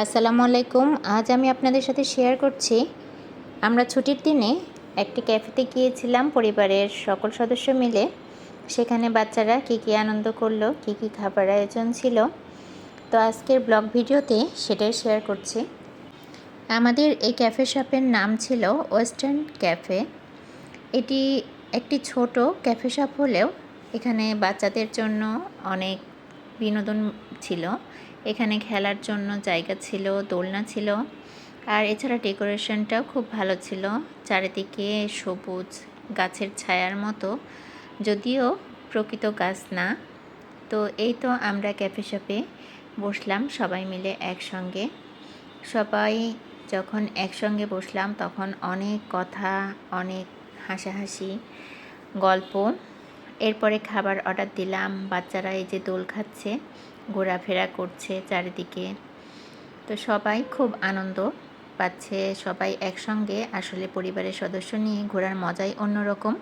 আসসালামু আলাইকুম। আজ আমি আপনাদের সাথে শেয়ার করছি। আমরা ছুটির দিনে একটি ক্যাফেতে গিয়েছিলাম পরিবারের সকল সদস্য মিলে। সেখানে বাচ্চারা কী কী আনন্দ করল, কী কী খাবার আয়োজন ছিল। তো আজকের ব্লগ ভিডিওতে সেটাই শেয়ার করছি। আমাদের এই ক্যাফে শপের নাম ছিল ওয়েস্টার্ন ক্যাফে এটি একটি ছোট ক্যাফে শপ হলেও এখানে বাচ্চাদের জন্য অনেক বিনোদন ছিল। এখানে খেলার জন্য জায়গা ছিল, দোলনা ছিল। আর এছাড়া ডেকোরেশনটাও খুব ভালো ছিল। চারিদিকে সবুজ গাছের ছায়ার মতো। যদিও প্রকৃত গাছ না। তো এই তো আমরা ক্যাফে শপে বসলাম, সবাই মিলে একসঙ্গে। সবাই যখন একসঙ্গে বসলাম, তখন অনেক কথা, অনেক হাসাহাসি, গল্প। এরপরে খাবার অর্ডার দিলাম, বাচ্চারা এই যে দোল খাচ্ছে। ঘোরাফেরা করছে চারিদিকে। তো সবাই খুব আনন্দ পাচ্ছে, সবাই একসঙ্গে আসলে পরিবারের সদস্য নিয়ে ঘোরার মজাই অন্যরকম।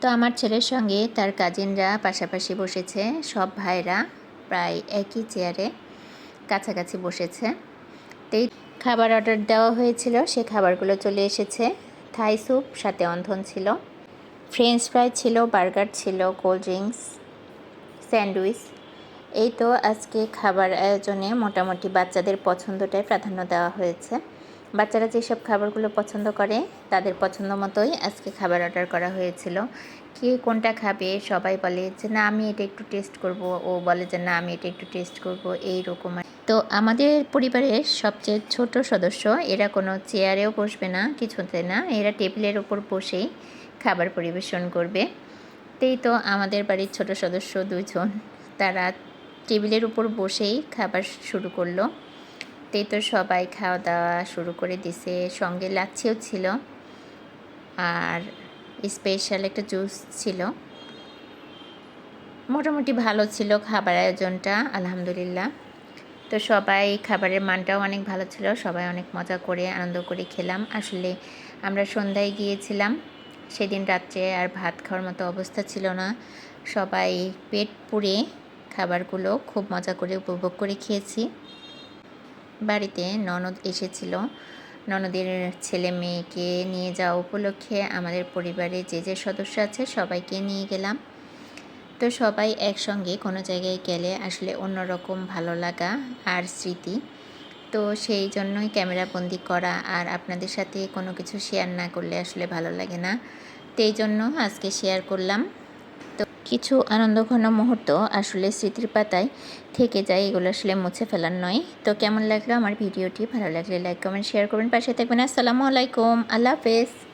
তো আমার ছেলের সঙ্গে তার কাজিনরা পাশাপাশি বসেছে, সব ভাইরা প্রায় একই চেয়ারে কাছাকাছি বসেছে। তো এই খাবার অর্ডার দেওয়া হয়েছিল, সে খাবারগুলো চলে এসেছে। থাই স্যুপ, সাথে অন্ধন ছিল। ফ্রেঞ্চ ফ্রাই ছিল, বার্গার ছিল কোল্ড ড্রিঙ্কস স্যান্ডউইচ এই তো আজকে খাবার আয়োজনে মোটামুটি বাচ্চাদের পছন্দটাই প্রাধান্য দেওয়া হয়েছে। বাচ্চারা যেসব খাবারগুলো পছন্দ করে, তাদের পছন্দ মতোই আজকে খাবার অর্ডার করা হয়েছিল। কে কোনটা খাবে সবাই বলে যে, না, আমি এটা একটু টেস্ট করব। ও বলে যে, না, আমি এটা একটু টেস্ট করব। এই রকম তো আমাদের পরিবারের সবচেয়ে ছোট সদস্য, এরা কোনো চেয়ারেও বসবে না, কিছুতে না, এরা টেবিলের ওপর বসেই খাবার পরিবেশন করবে। তেই তো আমাদের বাড়ির ছোট সদস্য দুজন তারা টেবিলের উপর বসেই খাবার শুরু করল। তেই তো সবাই খাওয়া দাওয়া শুরু করে দিছে, সঙ্গে লাচ্ছিও ছিল আর স্পেশাল একটা জুস ছিল। মোটামুটি ভালো ছিল খাবার আয়োজনটা, আলহামদুলিল্লাহ। তো সবাই খাবারের মানটাও অনেক ভালো ছিল, সবাই অনেক মজা করে, আনন্দ করে খেলাম। আসলে আমরা সন্ধ্যায় গিয়েছিলাম, সেদিন রাত্রে আর ভাত খাওয়ার মতো অবস্থা ছিল না। সবাই পেট পুড়ে খাবারগুলো খুব মজা করে উপভোগ করে খেয়েছি। বাড়িতে ননদ এসেছিল। ননদের ছেলে মেয়েকে নিয়ে যাওয়া উপলক্ষে আমাদের পরিবারে যে যে সদস্য আছে সবাইকে নিয়ে গেলাম। তো সবাই একসঙ্গে কোনো জায়গায় গেলে আসলে অন্যরকম ভালো লাগা আর স্মৃতি। তো সেই জন্যই ক্যামেরা বন্দি করা আর আপনাদের সাথে কোনো কিছু শেয়ার না করলে আসলে ভালো লাগে না। তো এই জন্য আজকে শেয়ার করলাম। তো কিছু আনন্দঘন মুহূর্ত আসলে স্মৃতির পাতায় থেকে যায়, এগুলো আসলে মুছে ফেলার নয়। তো কেমন লাগল আমার ভিডিওটি? ভালো লাগলে লাইক কমেন্ট শেয়ার করবেন। পাশে থাকবেন। আসসালামু আলাইকুম। আল্লাহ হাফেজ।